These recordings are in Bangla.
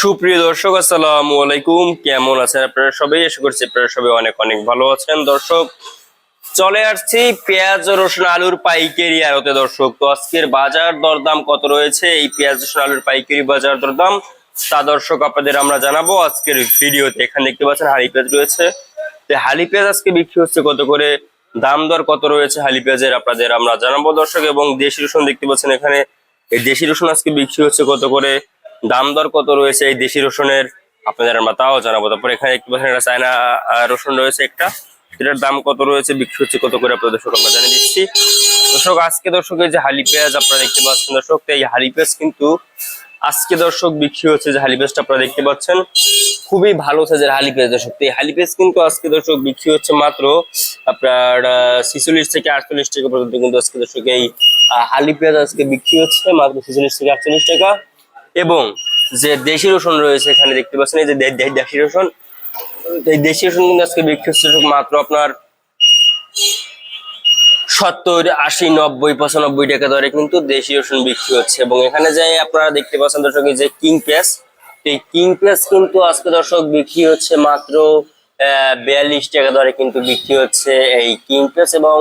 সুপ্রিয় দর্শক, আসসালামু আলাইকুম। কেমন আছেন আপনারা সবাই? আশা করছি আপনারা সবাই অনেক অনেক ভালো আছেন। দর্শক, চলে আসছি পেঁয়াজ, রসুন, আলুর পাইকারি আড়তে। দর্শক, তো আজকের বাজার দরদাম কত রয়েছে? এই পেঁয়াজ, রসুন, আলুর পাইকারি বাজার দরদাম তা দর্শক আপনাদের আমরা জানাব। আজকের ভিডিওতে এখানে দেখতে পাচ্ছেন হালি পেঁয়াজ রয়েছে। হালি পেঁয়াজ আজকে বিক্রি হচ্ছে কত করে? দাম দর কত রয়েছে হালি পেঁয়াজের আপনাদের আমরা জানাব। দর্শক, এবং দেশি রসুন দেখতে পাচ্ছেন এখানে। এই দেশি রসুন আজকে বিক্রি হচ্ছে কত করে? দাম দর কত রয়েছে এই দেশি রসুনের? আপনাদের আমরা তাও জানাব। তারপর এখানে পাচ্ছেন একটা চায়না রসুন রয়েছে একটা। এটার দাম কত রয়েছে, বিক্রি হচ্ছে কত করে আপনাদের দর্শক আমরা জানিয়ে দিচ্ছি। দর্শক, আজকে দর্শকের যে হালি পেঁয়াজ আপনারা দেখতে পাচ্ছেন দর্শক এই হালি পেঁয়াজ কিন্তু আজকে দর্শক বিক্রি হচ্ছে যে হালি পেঁয়াজটা আপনারা দেখতে পাচ্ছেন। খুবই ভালো সাইজের হালি পেঁয়াজ দর্শক। এই হালি পেঁয়াজ কিন্তু আজকে দর্শক বিক্রি হচ্ছে মাত্র আপনার ছিচল্লিশ থেকে আটচল্লিশ টাকা পর্যন্ত কিন্তু আজকে দর্শক এই হালি পেঁয়াজ আজকে বিক্রি হচ্ছে মাত্র ছিচল্লিশ থেকে আটচল্লিশ টাকা। এবং যে দেশি রসুন রয়েছে, এখানে দেখতে পাচ্ছেন, এই যে দেশি রসুন, এই দেশি রসুন কিন্তু আজকে বিক্রি হচ্ছে মাত্র আপনার সত্তর, আশি, নব্বই, পঁচানব্বই টাকা দরে কিন্তু দেশি রসুন বিক্রি হচ্ছে। এবং এখানে যে আপনারা দেখতে পাচ্ছেন দর্শক যে কিং পেঁয়াজ, এই কিং পেঁয়াজ কিন্তু আজকে দর্শক বিক্রি হচ্ছে মাত্র বিয়াল্লিশ টাকা দরে কিন্তু বিক্রি হচ্ছে এই কিং পেঁয়াজ এবং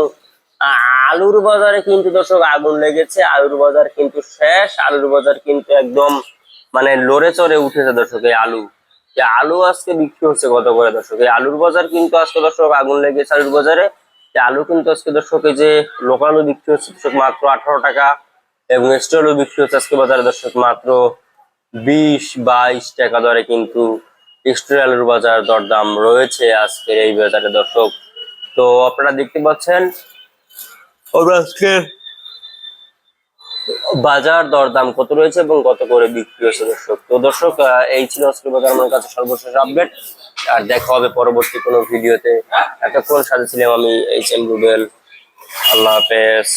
আলুর বাজারে কিন্তু দর্শক আগুন লেগেছে। আলুর বাজার কিন্তু শেষ, আলুর বাজার কিন্তু একদম মানে লড়ে চড়ে উঠেছে দর্শক, এই আলু। আলু আজকে বিক্রি হচ্ছে কত করে দর্শক? এই আলুর বাজার কিন্তু আজকে দর্শক আগুন লেগেছে আলুর বাজারে। আলু কিন্তু আজকে দর্শক এই যে লোকাল আলু বিক্রি হচ্ছে দর্শক মাত্র আঠারো টাকা এবং আলু বিক্রি হচ্ছে আজকে বাজারে দর্শক মাত্র বিশ বাইশ টাকা দরে কিন্তু এক্সট্রা আলুর বাজার দরদাম রয়েছে আজকের এই বাজারে দর্শক। তো আপনারা দেখতে পাচ্ছেন আজকে বাজার দরদাম কত রয়েছে এবং কত করে বিক্রি হচ্ছে দর্শক? তো দর্শক এই ছিল আজকের বাজার আমার কাছে সর্বশেষ আপডেট আর দেখা হবে পরবর্তী কোনো ভিডিওতে। এতক্ষণ সাথে ছিলাম আমি এইচ এম রুবেল আল্লাহ হাফেজ।